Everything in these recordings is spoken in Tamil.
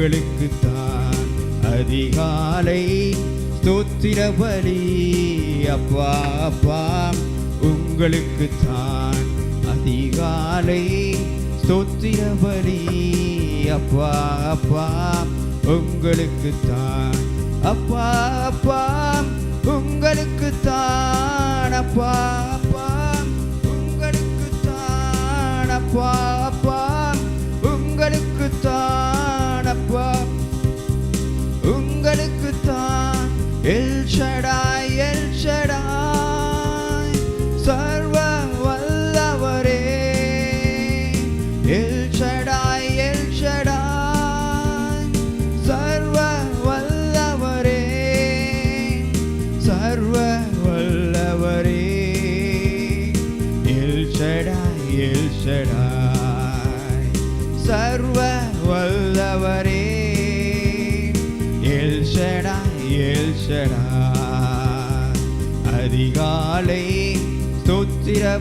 உங்களுக்குத்தான் அதிகாலை. ஸ்தோத்திர பலி அப்பா அப்பா உங்களுக்குத்தான் அதிகாலை. ஸ்தோத்திர பலி அப்பா அப்பா உங்களுக்குத்தான். அப்பா அப்பா உங்களுக்கு தான் அப்பா.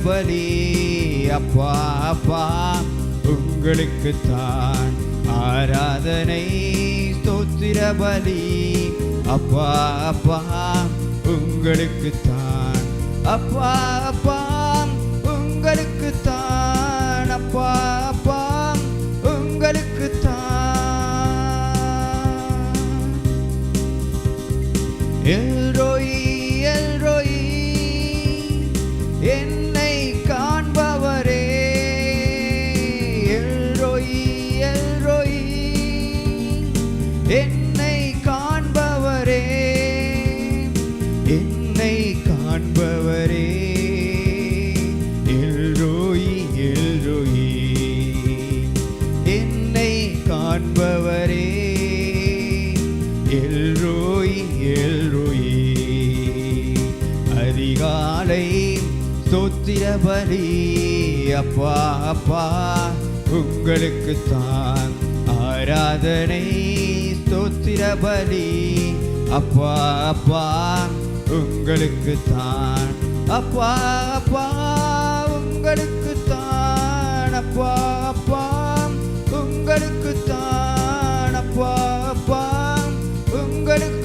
பலி அப்பா அப்பா உங்களுக்கு தான் ஆராதனை. ஸ்தோத்திர பலி அப்பா அப்பா உங்களுக்கு தான். அப்பா அப்பா உங்களுக்கு தான். அப்பா பலி அப்பா அப்பா உங்களுக்கு தான் ஆராதனை ஸ்தோத்திர பலி அப்பா அப்பா உங்களுக்கு தான் அப்பா அப்பா உங்களுக்கு தான் அப்பா அப்பா உங்களுக்கு தான் அப்பா அப்பா உங்களுக்கு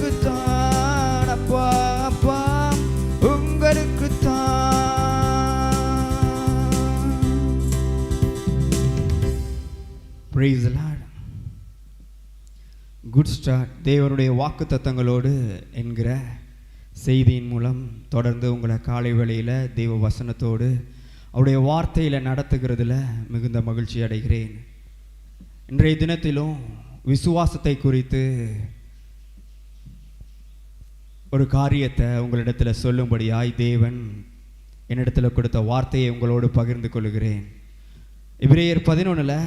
ப்ரைஸ் குட் ஸ்டார்ட் தேவனுடைய வாக்கு தத்தங்களோடு என்கிற செய்தியின் மூலம் தொடர்ந்து உங்களை காலை வேளையில் தெய்வ வசனத்தோடு அவருடைய வார்த்தையில் நடத்துகிறதுல மிகுந்த மகிழ்ச்சி அடைகிறேன். இன்றைய தினத்திலும் விசுவாசத்தை குறித்து ஒரு காரியத்தை உங்களிடத்தில் சொல்லும்படியாய் தேவன் என்னிடத்தில் கொடுத்த வார்த்தையை உங்களோடு பகிர்ந்து கொள்கிறேன். எபிரேயர் பதினொன்றில்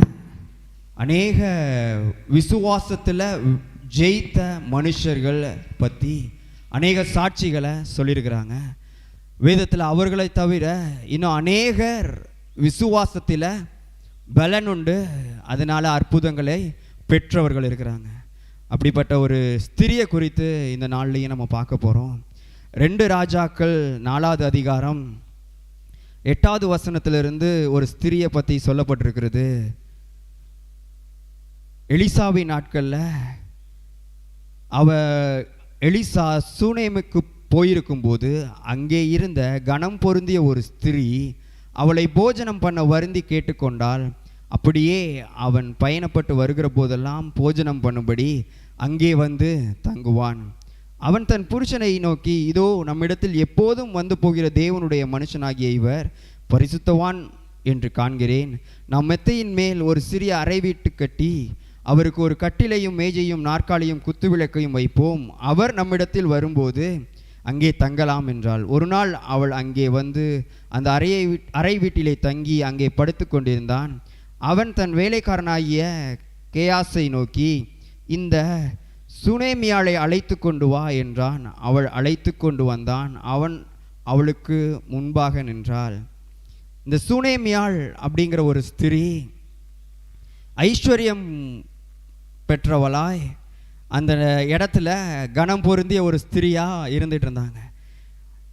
அநேக விசுவாசத்தில் ஜெயித்த மனுஷர்கள் பற்றி அநேக சாட்சிகளை சொல்லியிருக்கிறாங்க. வேதத்தில் அவர்களை தவிர இன்னும் அநேகர் விசுவாசத்தில் பலன் உண்டு. அதனால் அற்புதங்களை பெற்றவர்கள் இருக்கிறாங்க. அப்படிப்பட்ட ஒரு ஸ்திரியை குறித்து இந்த நாள்லையும் நம்ம பார்க்க போகிறோம் ரெண்டு ராஜாக்கள் நாலாவது அதிகாரம் எட்டாவது வசனத்திலிருந்து ஒரு ஸ்திரியை பற்றி சொல்லப்பட்டிருக்கிறது. எலிசாவின் நாட்களில் அவ எலிசா சூனேமுக்கு போயிருக்கும்போது அங்கே இருந்த கனம் பொருந்திய ஒரு ஸ்திரீ அவளை போஜனம் பண்ண வருந்தி கேட்டுக்கொண்டால் அப்படியே அவன் பயணப்பட்டு வருகிற போதெல்லாம் போஜனம் பண்ணும்படி அங்கே வந்து தங்குவான். அவன் தன் புருஷனை நோக்கி இதோ நம்மிடத்தில் எப்போதும் வந்து போகிற தேவனுடைய மனுஷனாகிய இவர் பரிசுத்தவான் என்று காண்கிறேன். நாம் மெத்தையின் மேல் ஒரு சிறிய அறை வீட்டு கட்டி அவருக்கு ஒரு கட்டிலையும் மேஜையும் நாற்காலியும் குத்துவிளக்கையும் வைப்போம். அவர் நம்மிடத்தில் வரும்போது அங்கே தங்கலாம் என்றாள். ஒரு நாள் அவள் அங்கே வந்து அந்த அறையை அறை வீட்டிலே தங்கி அங்கே படுத்து கொண்டிருந்தான். அவன் தன் வேலைக்காரனாகிய கேயாஸை நோக்கி இந்த சுனேமியாளை அழைத்து கொண்டு வா என்றான். அவள் அழைத்து கொண்டு வந்தான். அவன் அவளுக்கு முன்பாக நின்றாள். இந்த சுனேமியாள் அப்படிங்கிற ஒரு ஸ்திரீ ஐஸ்வர்யம் பெற்றவளாய் அந்த இடத்துல கனம் பொருந்திய ஒரு ஸ்திரியாக இருந்துட்டு இருந்தாங்க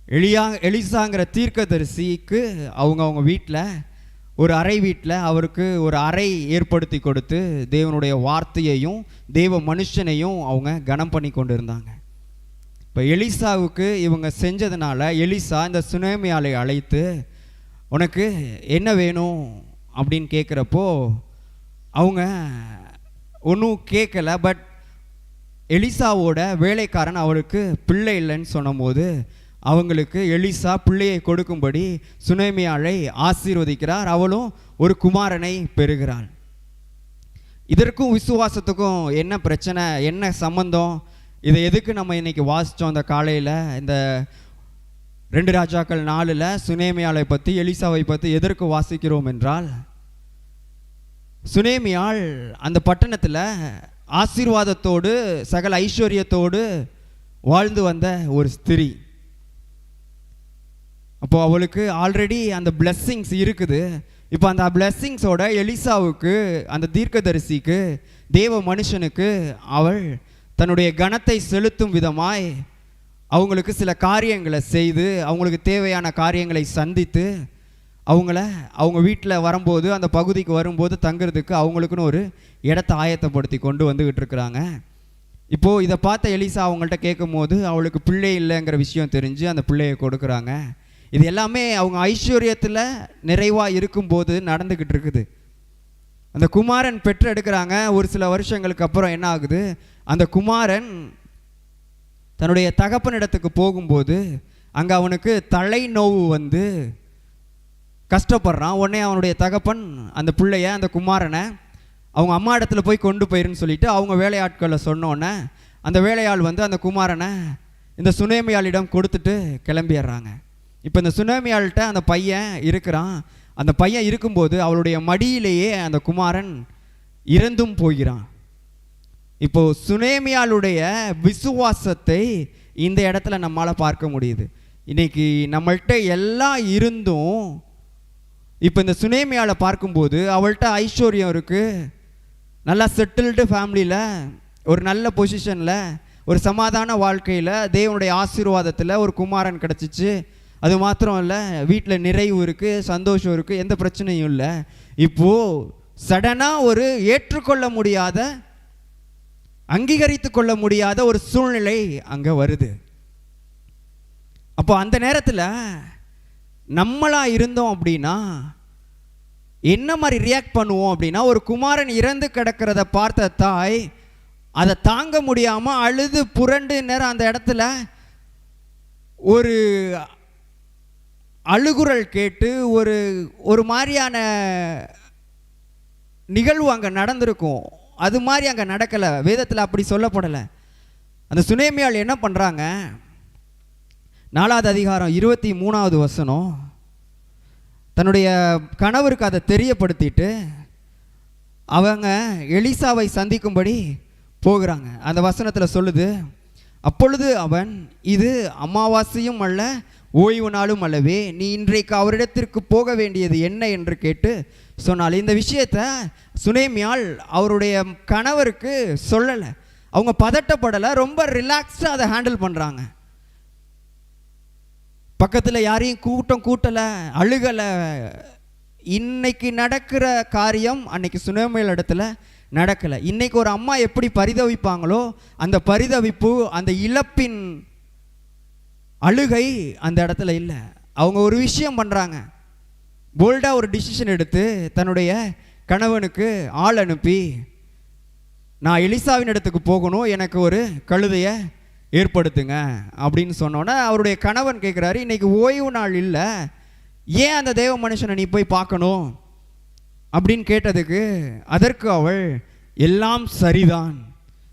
எளியா எலிசாங்கிற தீர்க்கதரிசிக்கு அவங்க அவங்க வீட்டில் ஒரு அறை வீட்டில் அவருக்கு ஒரு அறை ஏற்படுத்தி கொடுத்து தேவனுடைய வார்த்தையையும் தேவ மனுஷனையும் அவங்க கனம் பண்ணி கொண்டு இருந்தாங்க இப்போ எலிசாவுக்கு இவங்க செஞ்சதுனால எலிசா இந்த சுனேமியாலை அழைத்து உனக்கு என்ன வேணும்? அப்படின்னு கேட்குறப்போ அவங்க ஒன்றும் கேட்கல பட் எலிசாவோட வேலைக்காரன் அவளுக்கு பிள்ளை இல்லைன்னு சொன்னபோது அவங்களுக்கு எலிசா பிள்ளையை கொடுக்கும்படி சுனேமியாளை ஆசீர்வதிக்கிறார். அவளும் ஒரு குமாரனை பெறுகிறாள். இதற்கும் விசுவாசத்துக்கும் என்ன பிரச்சனை என்ன சம்பந்தம்? இதை எதுக்கு நம்ம இன்னைக்கு வாசித்தோம் அந்த காலையில்? இந்த ரெண்டு ராஜாக்கள் நாளில் சுனேமியாளை பற்றி எலிசாவை பற்றி எதற்கு வாசிக்கிறோம் என்றால் சுனேமியாள் அந்த பட்டணத்தில் ஆசீர்வாதத்தோடு சகல ஐஸ்வர்யத்தோடு வாழ்ந்து வந்த ஒரு ஸ்திரீ. அப்போ அவளுக்கு ஆல்ரெடி அந்த பிளெஸ்ஸிங்ஸ் இருக்குது. இப்போ அந்த பிளெஸ்ஸிங்ஸோட எலிசாவுக்கு அந்த தீர்க்கதரிசிக்கு தேவ மனுஷனுக்கு அவள் தன்னுடைய கனத்தை செலுத்தும் விதமாய் அவங்களுக்கு சில காரியங்களை செய்து அவங்களுக்கு தேவையான காரியங்களை சந்தித்து அவங்கள அவங்க வீட்டில் வரும்போது அந்த பகுதிக்கு வரும்போது தங்குறதுக்கு அவங்களுக்குன்னு ஒரு இடத்த ஆயத்தப்படுத்தி கொண்டு வந்துக்கிட்டு இருக்கிறாங்க. இப்போது இதை பார்த்த எலிசா அவங்கள்ட்ட கேட்கும்போது அவளுக்கு பிள்ளை இல்லைங்கிற விஷயம் தெரிஞ்சு அந்த பிள்ளையை கொடுக்குறாங்க. இது எல்லாமே அவங்க ஐஸ்வர்யத்தில் நிறைவாக இருக்கும்போது நடந்துக்கிட்டு இருக்குது. அந்த குமாரன் பெற்று எடுக்கிறாங்க ஒரு சில வருஷங்களுக்கு அப்புறம் என்ன ஆகுது? அந்த குமாரன் தன்னுடைய தகப்பனிடத்துக்கு போகும்போது அங்கே அவனுக்கு தலை நோவு வந்து கஷ்டப்படுறான். உடனே அவனுடைய தகப்பன் அந்த பிள்ளைய அந்த குமாரனை அவங்க அம்மா இடத்துல போய் கொண்டு போயிருன்னு சொல்லிட்டு அவங்க வேலையாட்களை சொன்னோன்னே அந்த வேலையாள் வந்து அந்த குமாரனை இந்த சுனேமியாளிடம் கொடுத்துட்டு கிளம்பிடுறாங்க. இப்போ இந்த சுனேமியாள்கிட்ட அந்த பையன் இருக்கிறான். அந்த பையன் இருக்கும்போது அவளுடைய மடியிலேயே அந்த குமாரன் இறந்தும் போகிறான். இப்போ சுனேமியாளுடைய விசுவாசத்தை இந்த இடத்துல நம்மளால் பார்க்க முடியுது. இன்னைக்கு நம்மள்கிட்ட எல்லாம் இருந்தும் இப்போ இந்த சுனேமியாவை பார்க்கும்போது அவள்கிட்ட ஐஸ்வர்யம் இருக்குது நல்லா செட்டில்டு ஃபேமிலியில் ஒரு நல்ல பொசிஷனில் ஒரு சமாதான வாழ்க்கையில் தேவனுடைய ஆசீர்வாதத்தில் ஒரு குமாரன் கிடச்சிச்சு. அது மாத்திரம் இல்லை வீட்டில் நிறைவு இருக்குது சந்தோஷம் இருக்குது எந்த பிரச்சனையும் இல்லை. இப்போது சடனாக ஒரு ஏற்றுக்கொள்ள முடியாத அங்கீகரித்து கொள்ள முடியாத ஒரு சூழ்நிலை அங்கே வருது. அப்போ அந்த நேரத்தில் நம்மளாக இருந்தோம் அப்படின்னா என்ன மாதிரி ரியாக்ட் பண்ணுவோம் அப்படின்னா ஒரு குமாரன் இறந்து கிடக்கிறத பார்த்த தாய் அதை தாங்க முடியாமல் அழுது புரண்டு நேரம் அந்த இடத்துல ஒரு அழுகுரல் கேட்டு ஒரு ஒரு மாதிரியான நிகழ்வு அங்கே நடந்திருக்கும். அது மாதிரி அங்கே நடக்கலை. வேதத்தில் அப்படி சொல்லப்படலை. அந்த சுனேமியால் என்ன பண்ணுறாங்க நாலாவது அதிகாரம் இருபத்தி மூணாவது வசனம். தன்னுடைய கணவருக்கு அதை தெரியப்படுத்திட்டு அவங்க எலிசாவை சந்திக்கும்படி போகிறாங்க. அந்த வசனத்தில் சொல்லுது அப்பொழுது அவன் இது அமாவாசையும் அல்ல ஓய்வு நாளும் அல்லவே நீ இன்றைக்கு அவரிடத்திற்கு போக வேண்டியது என்ன? என்று கேட்டு சொன்னால் இந்த விஷயத்த சுனேமியால் அவருடைய கணவருக்கு சொல்லலை. அவங்க பதட்டப்படலை ரொம்ப ரிலாக்ஸாக அதை ஹேண்டில் பண்ணுறாங்க பக்கத்தில் யாரையும் கூட்டம் கூட்டலை அழுகலை. இன்னைக்கு நடக்கிற காரியம் அன்னைக்கு சுனேமியல் இடத்துல நடக்கலை. இன்னைக்கு ஒரு அம்மா எப்படி பரிதவிப்பாங்களோ அந்த பரிதவிப்பு அந்த இழப்பின் அழுகை அந்த இடத்துல இல்லை. அவங்க ஒரு விஷயம் பண்ணுறாங்க போல்டாக ஒரு டிசிஷன் எடுத்து தன்னுடைய கணவனுக்கு ஆள் அனுப்பி நான் எலிசாவின் இடத்துக்கு போகணும். எனக்கு ஒரு கழுதையை ஏற்படுத்துங்க அப்படின்னு சொன்னோன்னே அவருடைய கணவன் கேட்குறாரு இன்னைக்கு ஓய்வு நாள் இல்லை ஏன் அந்த தேவ மனுஷனை நீ போய் பார்க்கணும்? அப்படின்னு கேட்டதுக்கு அதற்கு அவள் எல்லாம் சரிதான்.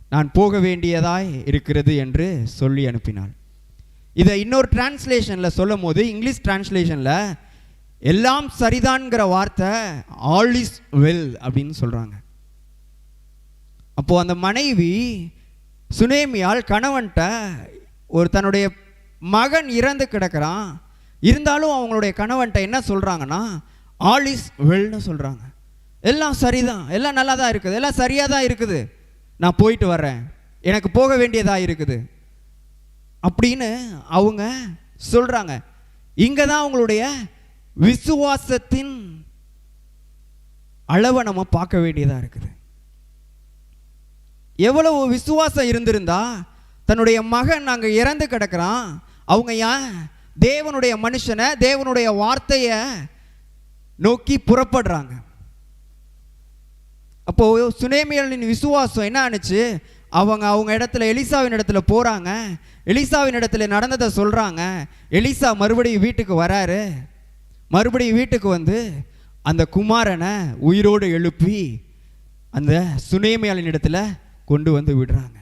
நான் போக வேண்டியதாய் இருக்கிறது என்று சொல்லி அனுப்பினாள். இதை இன்னொரு டிரான்ஸ்லேஷனில் சொல்லும் போது இங்கிலீஷ் டிரான்ஸ்லேஷனில் எல்லாம் சரிதான்ங்கிற வார்த்தை ஆல் இஸ் வெல் அப்படின்னு சொல்கிறாங்க அப்போது அந்த மனைவி சுனேமியால் கணவன்கிட்ட ஒரு தன்னுடைய மகன் இறந்து கிடக்கிறான். இருந்தாலும் அவங்களுடைய கணவன்கிட்ட என்ன சொல்கிறாங்கன்னா ஆல் இஸ் வெல்னு சொல்கிறாங்க எல்லாம் சரிதான். எல்லாம் நல்லா தான் இருக்குது. எல்லாம் சரியாக தான் இருக்குது. நான் போயிட்டு வர்றேன். எனக்கு போக வேண்டியதாக இருக்குது. அப்படின்னு அவங்க சொல்கிறாங்க இங்கே தான் அவங்களுடைய விசுவாசத்தின் அளவை நம்ம பார்க்க வேண்டியதாக இருக்குது. எவ்வளவு விசுவாசம் இருந்திருந்தா தன்னுடைய மகன் நாங்கள் இறந்து கிடக்கிறான். அவங்க ஏன் தேவனுடைய மனுஷனை தேவனுடைய வார்த்தையை நோக்கி புறப்படுறாங்க. அப்போது சுனேமியலின் விசுவாசம் என்ன ஆனுச்சு? அவங்க அவங்க இடத்துல எலிசாவின் இடத்துல போகிறாங்க எலிசாவின் இடத்துல நடந்ததை சொல்கிறாங்க எலிசா மறுபடியும் வீட்டுக்கு வராரு. மறுபடியும் வீட்டுக்கு வந்து அந்த குமாரனை உயிரோடு எழுப்பி அந்த சுனேமியாளின் இடத்துல கொண்டு வந்து விடுறாங்க.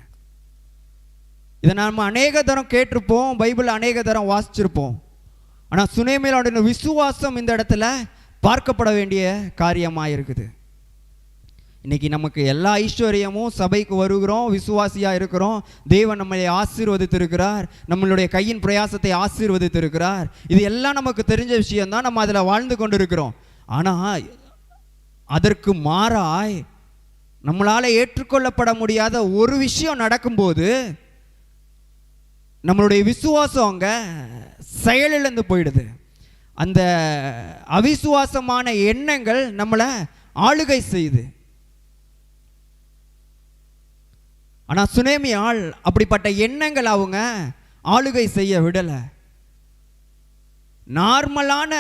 இதை நாம் அநேக தரம் கேட்டிருப்போம் பைபிள் அநேக தரம் வாசிச்சிருப்போம். ஆனால் சுனேமியலோட விசுவாசம் இந்த இடத்துல பார்க்கப்பட வேண்டிய காரியமாக இருக்குது இன்னைக்கு நமக்கு எல்லா ஐஸ்வர்யமும் சபைக்கு வருகிறோம் விசுவாசியாக இருக்கிறோம். தேவன் நம்மளை ஆசீர்வதித்திருக்கிறார். நம்மளுடைய கையின் பிரயாசத்தை ஆசீர்வதித்திருக்கிறார். இது எல்லாம் நமக்கு தெரிஞ்ச விஷயம்தான். நம்ம அதில் வாழ்ந்து கொண்டு இருக்கிறோம் ஆனால் அதற்கு மாறாய் நம்மளால் ஏற்றுக்கொள்ளப்பட முடியாத ஒரு விஷயம் நடக்கும்போது நம்மளுடைய விசுவாசம் அங்கே செயலிழந்து போயிடுது. அந்த அவிசுவாசமான எண்ணங்கள் நம்மளை ஆளுகை செய்யுது. ஆனால் சுனேமி ஆள் அப்படிப்பட்ட எண்ணங்கள் அவங்க ஆளுகை செய்ய விடலை. நார்மலான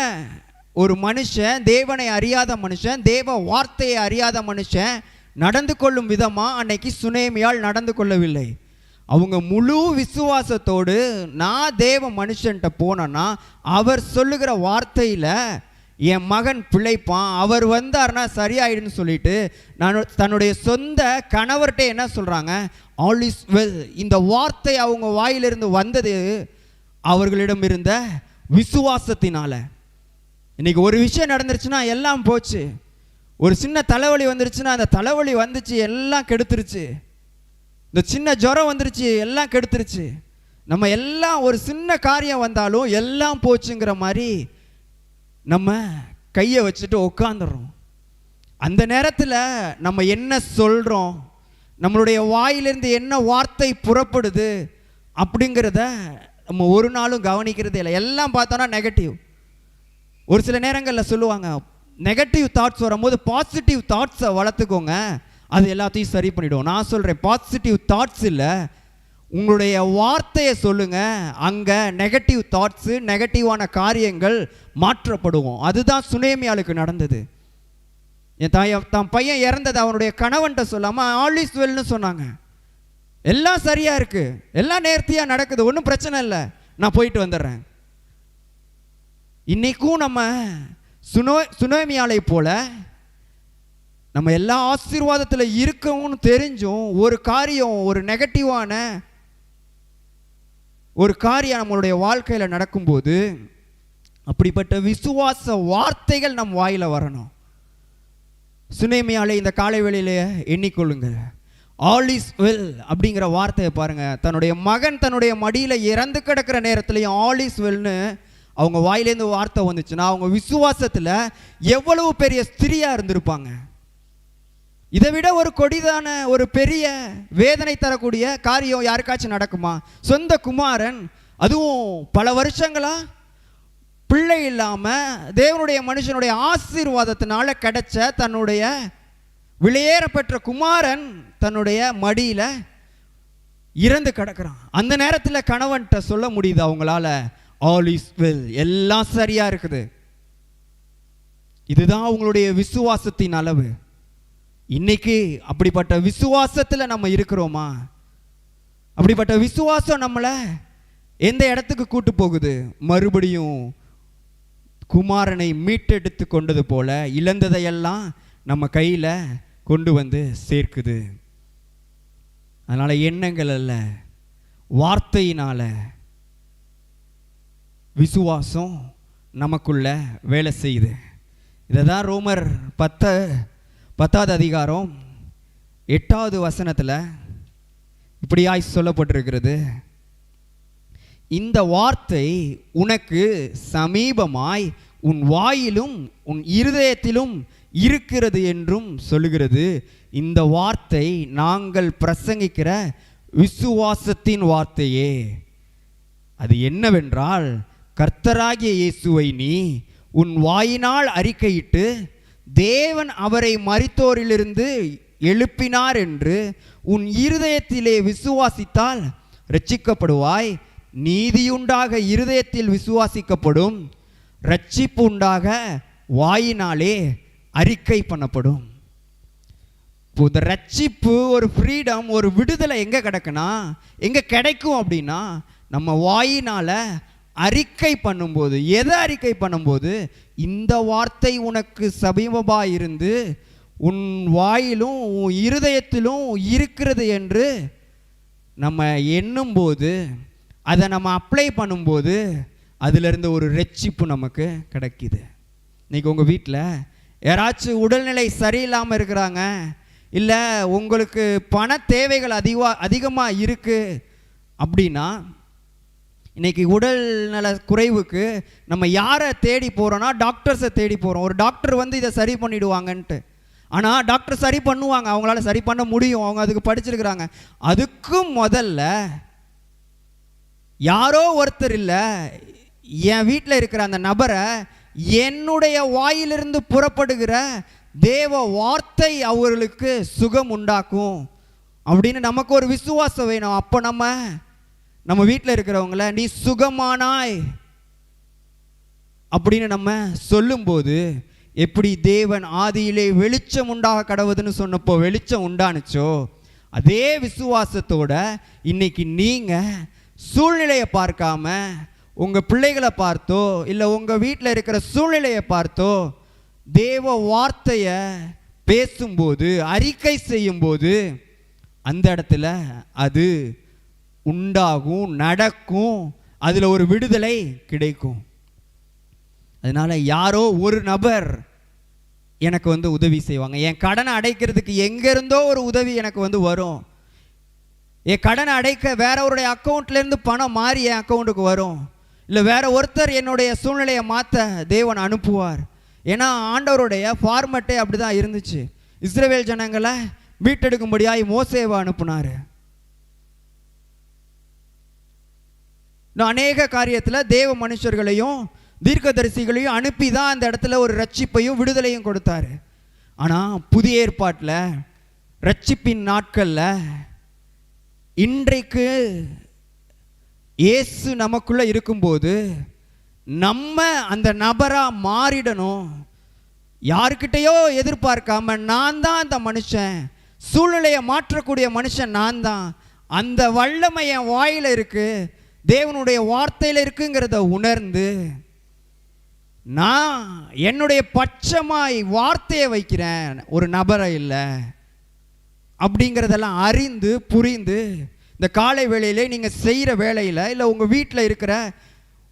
ஒரு மனுஷன் தேவனை அறியாத மனுஷன் தேவ வார்த்தையை அறியாத மனுஷன் நடந்து கொள்ளும் விதமாக அன்னைக்கு சுனேமியால் நடந்து கொள்ளவில்லை. அவங்க முழு விசுவாசத்தோடு நான் தேவ மனுஷன்ட்ட போனேன்னா அவர் சொல்லுகிற வார்த்தையில் என் மகன் பிழைப்பான் அவர் வந்தார்னா சரியாயிடுன்னு சொல்லிட்டு நான் தன்னுடைய சொந்த கணவர்கிட்ட என்ன சொல்கிறாங்க ஆல் இஸ் வெல் இந்த வார்த்தை அவங்க வாயிலிருந்து வந்தது அவர்களிடம் இருந்த விசுவாசத்தினால. இன்னைக்கு ஒரு விஷயம் நடந்துருச்சுன்னா எல்லாம் போச்சு. ஒரு சின்ன தலைவலி வந்துருச்சுன்னா அந்த தலைவலி வந்துச்சு எல்லாம் கெடுத்துருச்சு. இந்த சின்ன ஜுரம் வந்துருச்சு எல்லாம் கெடுத்துருச்சு. நம்ம எல்லாம் ஒரு சின்ன காரியம் வந்தாலும் எல்லாம் போச்சுங்கிற மாதிரி நம்ம கையை வச்சுட்டு உட்காந்துடுறோம் அந்த நேரத்தில் நம்ம என்ன சொல்கிறோம் நம்மளுடைய வாயிலிருந்து என்ன வார்த்தை புறப்படுது அப்படிங்கிறத நம்ம ஒரு நாளும் கவனிக்கிறதே இல்லை. எல்லாம் பார்த்தோன்னா நெகட்டிவ் ஒரு சில நேரங்களில் சொல்லுவாங்க நெகட்டிவ் தாட்ஸ் வரும்போது பாசிட்டிவ் தாட்ஸை வளர்த்துக்கோங்க. அது எல்லாத்தையும் சரி பண்ணிவிடும் நான் சொல்கிறேன் பாசிட்டிவ் தாட்ஸ் இல்லை. உங்களுடைய வார்த்தையை சொல்லுங்கள் அங்கே நெகட்டிவ் தாட்ஸு நெகட்டிவான காரியங்கள் மாற்றப்படுவோம். அதுதான் சுனேமியாளுக்கு நடந்தது. என் தாய் தன் பையன் இறந்தது அவனுடைய கணவன்கிட்ட சொல்லாமல் ஆல் இஸ் வெல்னு சொன்னாங்க. எல்லாம் சரியாக இருக்குது எல்லாம் நேர்த்தியாக நடக்குது. ஒன்றும் பிரச்சனை இல்லை. நான் போயிட்டு வந்துடுறேன். இன்னைக்கும் நம்ம சுனோ சுனோமியாலை போல நம்ம எல்லா ஆசீர்வாதத்தில் இருக்கவும்னு தெரிஞ்சும் ஒரு காரியம் ஒரு நெகட்டிவான ஒரு காரியம் நம்மளுடைய வாழ்க்கையில் நடக்கும்போது அப்படிப்பட்ட விசுவாச வார்த்தைகள் நம் வாயில் வரணும். சுனேமியாலே இந்த காலை வேளையில எண்ணிக்கொள்ளுங்க ஆல் இஸ் வெல் அப்படிங்கிற வார்த்தையை பாருங்கள் தன்னுடைய மகன் தன்னுடைய மடியில் இறந்து கிடக்கிற நேரத்துலையும் ஆல் இஸ் வெல்னு அவங்க வாயிலேருந்து வார்த்தை வந்துச்சுன்னா அவங்க விசுவாசத்தில் எவ்வளவு பெரிய ஸ்திரியாக இருந்திருப்பாங்க? இதை விட ஒரு கொடிதான ஒரு பெரிய வேதனை தரக்கூடிய காரியம் யாருக்காச்சும் நடக்குமா? சொந்த குமாரன் அதுவும் பல வருஷங்களாக பிள்ளை இல்லாமல் தேவனுடைய மனுஷனுடைய ஆசீர்வாதத்தினால கிடைச்ச தன்னுடைய விலையேற குமாரன் தன்னுடைய மடியில் இறந்து கிடக்குறான். அந்த நேரத்தில் கணவன்கிட்ட சொல்ல முடியுது அவங்களால ஆல் இஸ் வெல் எல்லாம் சரியா இருக்குது. இதுதான் அவங்களுடைய விசுவாசத்தின் அளவு. இன்னைக்கு அப்படிப்பட்ட விசுவாசத்தில் நம்ம இருக்கிறோமா? அப்படிப்பட்ட விசுவாசம் நம்மளை எந்த இடத்துக்கு கூட்டு போகுது? மறுபடியும் குமாரனை மீட்டெடுத்து கொண்டது போல இழந்ததையெல்லாம் நம்ம கையில் கொண்டு வந்து சேர்க்குது. அதனால் எண்ணங்கள் அல்ல. வார்த்தையினால் விசுவாசம் நமக்குள்ள வேலை செய்யுது. இதை தான் ரோமர் பத்த பத்தாவது அதிகாரம் எட்டாவது வசனத்தில் இப்படியாய் சொல்லப்பட்டிருக்கிறது. இந்த வார்த்தை உனக்கு சமீபமாய் உன் வாயிலும் உன் இருதயத்திலும் இருக்கிறது என்றும் சொல்லுகிறது. இந்த வார்த்தை நாங்கள் பிரசங்கிக்கிற விசுவாசத்தின் வார்த்தையே. அது என்னவென்றால் கர்த்தராகிய இயேசுவை நீ உன் வாயினால் அறிக்கையிட்டு தேவன் அவரை மறித்தோரிலிருந்து எழுப்பினார் என்று உன் இருதயத்திலே விசுவாசித்தால் ரட்சிக்கப்படுவாய் நீதியுண்டாக இருதயத்தில் விசுவாசிக்கப்படும் ரட்சிப்பு உண்டாக வாயினாலே அறிக்கை பண்ணப்படும். இப்போ இந்த ரட்சிப்பு ஒரு ஃப்ரீடம் ஒரு விடுதலை எங்கே கிடக்குன்னா எங்கே கிடைக்கும் அப்படின்னா நம்ம வாயினால அறிக்கை பண்ணும்போது எதை அறிக்கை பண்ணும்போது? இந்த வார்த்தை உனக்கு சமீபமாக இருந்து உன் வாயிலும் உன் இருதயத்திலும் இருக்கிறது என்று நம்ம எண்ணும்போது அதை நம்ம அப்ளை பண்ணும்போது அதிலிருந்து ஒரு ரெச்சிப்பு நமக்கு கிடைக்கிது. இன்றைக்கி உங்கள் வீட்டில் யாராச்சும் உடல்நிலை சரியில்லாமல் இருக்கிறாங்க இல்லை உங்களுக்கு பண தேவைகள் அதிகமாக அதிகமாக இருக்குது அப்படின்னா இன்னைக்கு உடல் நல குறைவுக்கு நம்ம யாரை தேடி போகிறோன்னா டாக்டர்ஸை தேடி போகிறோம் ஒரு டாக்டர் வந்து இதை சரி பண்ணிடுவாங்கன்ட்டு. ஆனால் டாக்டர் சரி பண்ணுவாங்க. அவங்களால சரி பண்ண முடியும். அவங்க அதுக்கு படிச்சிருக்கிறாங்க. அதுக்கும் முதல்ல யாரோ ஒருத்தர் இல்லை என் வீட்டில் இருக்கிற அந்த நபரை என்னுடைய வாயிலிருந்து புறப்படுகிற தேவ வார்த்தை அவர்களுக்கு சுகம் உண்டாக்கும். அப்படின்னு நமக்கு ஒரு விசுவாசம் வேணும். அப்போ நம்ம நம்ம வீட்டில் இருக்கிறவங்கள நீ சுகமானாய். அப்படின்னு நம்ம சொல்லும்போது எப்படி தேவன் ஆதியிலே வெளிச்சம் உண்டாக கடவுதுன்னு சொன்னப்போ வெளிச்சம் உண்டானுச்சோ அதே விசுவாசத்தோட இன்னைக்கு நீங்கள் சூழ்நிலையை பார்க்காம உங்க பிள்ளைகளை பார்த்தோ இல்லை உங்க வீட்டில் இருக்கிற சூழ்நிலையை பார்த்தோ தேவ வார்த்தையை பேசும்போது அறிக்கை செய்யும்போது அந்த இடத்துல அது உண்டாகும் நடக்கும் அதில் ஒரு விடுதலை கிடைக்கும். அதனால் யாரோ ஒரு நபர் எனக்கு வந்து உதவி செய்வாங்க. என் கடனை அடைக்கிறதுக்கு எங்கேருந்தோ ஒரு உதவி எனக்கு வந்து வரும். என் கடனை அடைக்க வேறவருடைய அக்கௌண்ட்லேருந்து பணம் மாறி என் அக்கௌண்ட்டுக்கு வரும். இல்லை வேற ஒருத்தர் என்னுடைய சூழ்நிலையை மாற்ற தேவன் அனுப்புவார். ஏன்னா ஆண்டவருடைய ஃபார்மட்டே அப்படி தான் இருந்துச்சு. இஸ்ரேவேல் ஜனங்களை மீட்டெடுக்கும்படியாய் மோசேவை அனுப்புனார். இன்னும் அநேக காரியத்தில் தேவ மனுஷர்களையும் தீர்க்கதரிசிகளையும் அனுப்பி தான் அந்த இடத்துல ஒரு ரட்சிப்பையும் விடுதலையும் கொடுத்தாரு. ஆனால் புதிய ஏற்பாட்டில் ரட்சிப்பின் நாட்களில் இன்றைக்கு இயேசு நமக்குள்ள இருக்கும்போது நம்ம அந்த நபரா மாறிடணும். யாருக்கிட்டேயோ எதிர்பார்க்காம நான் தான் அந்த மனுஷன் சூழ்நிலையை மாற்றக்கூடிய மனுஷன் நான் தான் அந்த வல்லமை என் வாயில் இருக்கு. தேவனுடைய வார்த்தையில் இருக்குங்கிறத உணர்ந்து நான் என்னுடைய பட்சமாய் வார்த்தையை வைக்கிறேன் ஒரு நபரை இல்லை. அப்படிங்கிறதெல்லாம் அறிந்து புரிந்து இந்த காலை வேளையிலே நீங்கள் செய்கிற வேலையில் இல்லை உங்கள் வீட்டில் இருக்கிற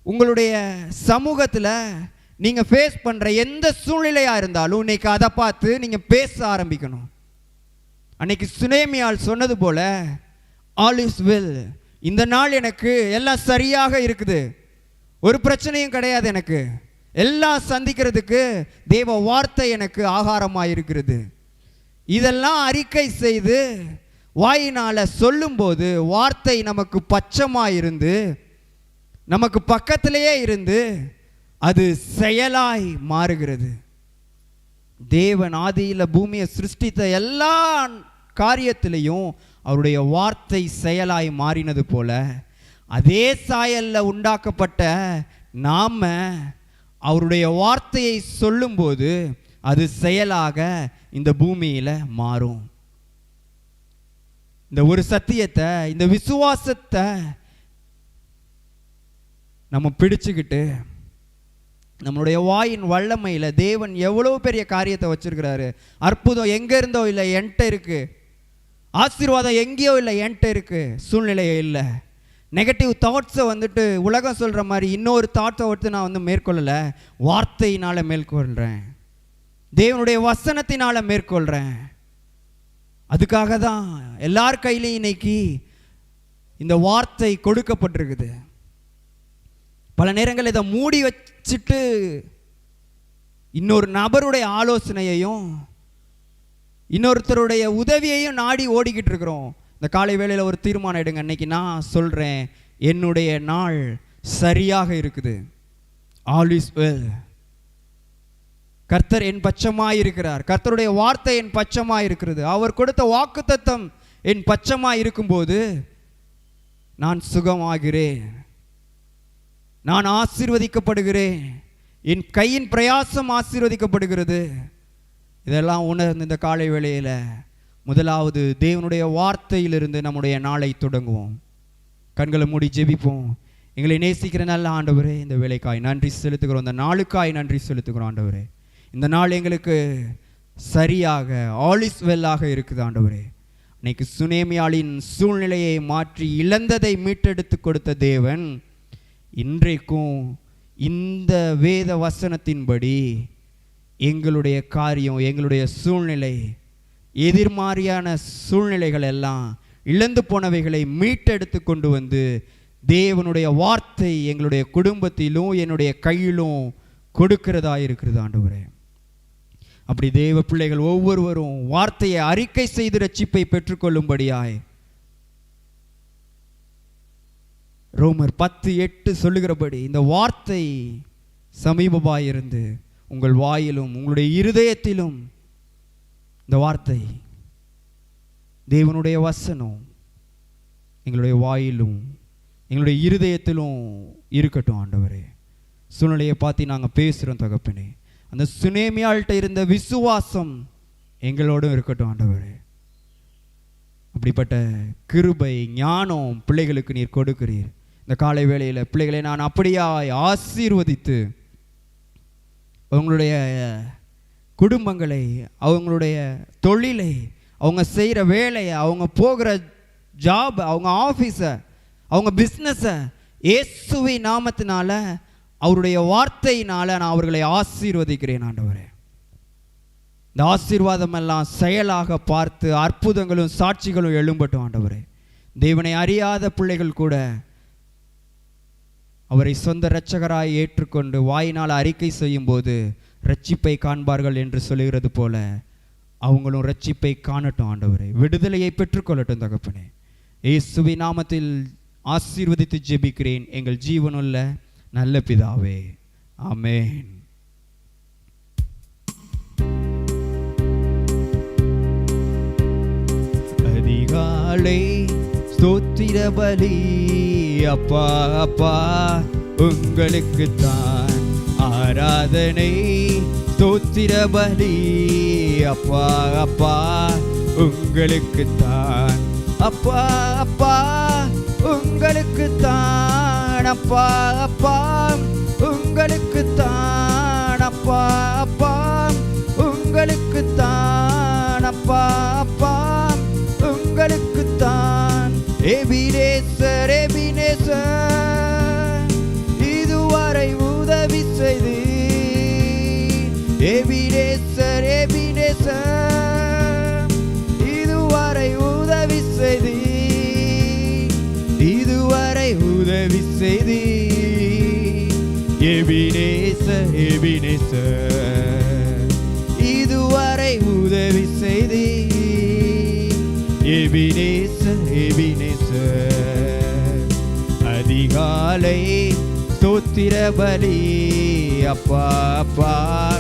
உங்களுடைய சமூகத்தில் நீங்கள் ஃபேஸ் பண்ணுற எந்த சூழ்நிலையாக இருந்தாலும் இன்னைக்கு அதை பார்த்து நீங்கள் பேச ஆரம்பிக்கணும். அன்னைக்கு சுனேமியால் சொன்னது போல ஆல் இஸ் வெல் இந்த நாள் எனக்கு எல்லாம் சரியாக இருக்குது. ஒரு பிரச்சனையும் கிடையாது எனக்கு. எல்லாம் சந்திக்கிறதுக்கு தேவ வார்த்தை எனக்கு ஆகாரமாக இருக்கிறது இதெல்லாம் அறிக்கை செய்து வாயினால் சொல்லும்போது வார்த்தை நமக்கு பச்சமாக இருந்து நமக்கு பக்கத்திலேயே இருந்து அது செயலாய் மாறுகிறது. தேவன் ஆதியில் பூமியை சிருஷ்டித்த எல்லா காரியத்திலையும் அவருடைய வார்த்தை செயலாய் மாறினது போல அதே சாயல்ல உண்டாக்கப்பட்ட நாம அவருடைய வார்த்தையை சொல்லும்போது அது செயலாக இந்த பூமியில மாறும். இந்த ஒரு சத்தியத்தை இந்த விசுவாசத்தை நம்ம பிடிச்சுக்கிட்டு நம்மளுடைய வாயின் வல்லமையில் தேவன் எவ்வளோ பெரிய காரியத்தை வச்சிருக்கிறாரு? அற்புதம் எங்கே இருந்தோ இல்லை என்கிட்ட இருக்கு. ஆசீர்வாதம் எங்கேயோ இல்லை என்கிட்ட இருக்கு. சூழ்நிலையோ இல்லை. நெகட்டிவ் தாட்ஸை வந்துட்டு உலகம் சொல்கிற மாதிரி இன்னொரு தாட்ஸை எடுத்து நான் வந்து மேற்கொள்ளலை. வார்த்தையினால் மேற்கொள்கிறேன் தேவனுடைய வசனத்தினால் மேற்கொள்கிறேன் அதுக்காக தான் எல்லார் கையிலையும் இன்னைக்கு இந்த வார்த்தை கொடுக்கப்பட்டிருக்குது. பல நேரங்கள் இதை மூடி வச்சுட்டு இன்னொரு நபருடைய ஆலோசனையையும் இன்னொருத்தருடைய உதவியையும் நாடி ஓடிக்கிட்டு இருக்கிறோம் இந்த காலை வேளையில் ஒரு தீர்மானம் எடுங்க. இன்னைக்கு நான் சொல்கிறேன் என்னுடைய நாள் சரியாக இருக்குது. ஆல் இஸ் வெல் கர்த்தர் என் பட்சமாய் இருக்கிறார் கர்த்தருடைய வார்த்தை என் பட்சமாய் இருக்கிறது அவர் கொடுத்த வாக்குத்தத்தம் என் பட்சமாய் இருக்கும்போது நான் சுகமாகிறேன். நான் ஆசீர்வதிக்கப்படுகிறேன். என் கையின் பிரயாசம் ஆசீர்வதிக்கப்படுகிறது. இதெல்லாம் உணர்ந்து இந்த காலை வேளையில் முதலாவது தேவனுடைய வார்த்தையிலிருந்து நம்முடைய நாளை தொடங்குவோம். கண்களை மூடி ஜெபிப்போம். எங்களை நேசிக்கிற நல்ல ஆண்டவரே இந்த வேலைக்காய் நன்றி செலுத்துகிறோம். இந்த நாளுக்காய் நன்றி செலுத்துகிறோம் ஆண்டவரே. இந்த நாள் எங்களுக்கு சரியாக ஆலிஸ் வெல்லாக இருக்குது ஆண்டவரே. இன்னைக்கு சுனேமியாளின் சூழ்நிலையை மாற்றி இழந்ததை மீட்டெடுத்து கொடுத்த தேவன் இன்றைக்கும் இந்த வேத வசனத்தின்படி எங்களுடைய காரியம் எங்களுடைய சூழ்நிலை எதிர்மாறியான சூழ்நிலைகள் எல்லாம் இழந்து போனவைகளை மீட்டெடுத்து கொண்டு வந்து தேவனுடைய வார்த்தை எங்களுடைய குடும்பத்திலும் என்னுடைய கையிலும் கொடுக்கிறதா இருக்கிறது ஆண்டவரே. அப்படி தேவ பிள்ளைகள் ஒவ்வொருவரும் வார்த்தையை அறிக்கை செய்து ரட்சிப்பை பெற்றுக்கொள்ளும்படியாய் ரோமர் பத்து எட்டு சொல்லுகிறபடி இந்த வார்த்தை சமீபமாயிருந்து உங்கள் வாயிலும் உங்களுடைய இருதயத்திலும் இந்த வார்த்தை தேவனுடைய வசனம் எங்களுடைய வாயிலும் எங்களுடைய இருதயத்திலும் இருக்கட்டும் ஆண்டவரே. சூழ்நிலையை பார்த்து நாங்கள் பேசுகிறோம் தகப்பனே. அந்த சுனேமியாள்கிட்ட இருந்த விசுவாசம் எங்களோடும் இருக்கட்டும் ஆண்டவரே. அப்படிப்பட்ட கிருபை ஞானம் பிள்ளைகளுக்கு நீர் கொடுக்கிறீர். இந்த காலை வேளையில் பிள்ளைகளை நான் அப்படியாய் ஆசீர்வதித்து அவங்களுடைய குடும்பங்களை அவங்களுடைய தொழிலை அவங்க செய்கிற வேலையை அவங்க போகிற ஜாப் அவங்க ஆஃபீஸை அவங்க பிஸ்னஸை இயேசுவி நாமத்தினால அவருடைய வார்த்தையினால நான் அவர்களை ஆசீர்வதிக்கிறேன் ஆண்டவரே. இந்த ஆசீர்வாதமெல்லாம் செயலாக பார்த்து அற்புதங்களும் சாட்சிகளும் எழும்பட்டும் ஆண்டவரே. தேவனை அறியாத பிள்ளைகள் கூட அவரை சொந்த இரட்சகராய் ஏற்றுக்கொண்டு வாயினால் அறிக்கை செய்யும்போது ரட்சிப்பை காண்பார்கள் என்று சொல்லுகிறது போல அவங்களும் ரட்சிப்பை காணட்டும் ஆண்டவரை. விடுதலையை பெற்றுக்கொள்ளட்டும் தகப்பனே. இயேசுவி நாமத்தில் ஆசீர்வதித்து ஜெபிக்கிறேன். எங்கள் ஜீவனுள்ள நல்ல பிதாவே. அமேன் ஸ்தோத்திர பலி அப்பா அப்பா உங்களுக்குத்தான் ஆராதனை. ஸ்தோத்திர பலி அப்பா அப்பா உங்களுக்குத்தான். அப்பா அப்பா உங்களுக்குத்தான். அப்பா அப்பா உங்களுக்குத்தான். அப்பா அப்பா உங்களுக்குத்தான். அப்பா அப்பா உங்களுக்கு எபினேசர் எபினேசர் இதுவரை உதவி செய்து எபினேசர் எபினேசர் இதுவரை உதவி செய்து இதுவரை உதவி செய்து எபினேசர் எபினேசர் இதுவரை உதவி செய்து எபினே ஸ்தோத்திர பலி அப்பா அப்பா.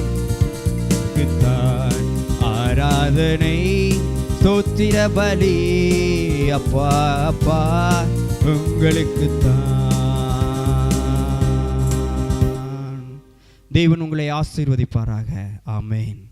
தான் ஆராதனை ஸ்தோத்திர பலி அப்பா அப்பா. உங்களுக்கு தான். தேவன் உங்களை ஆசீர்வதிப்பாராக. ஆமேன்.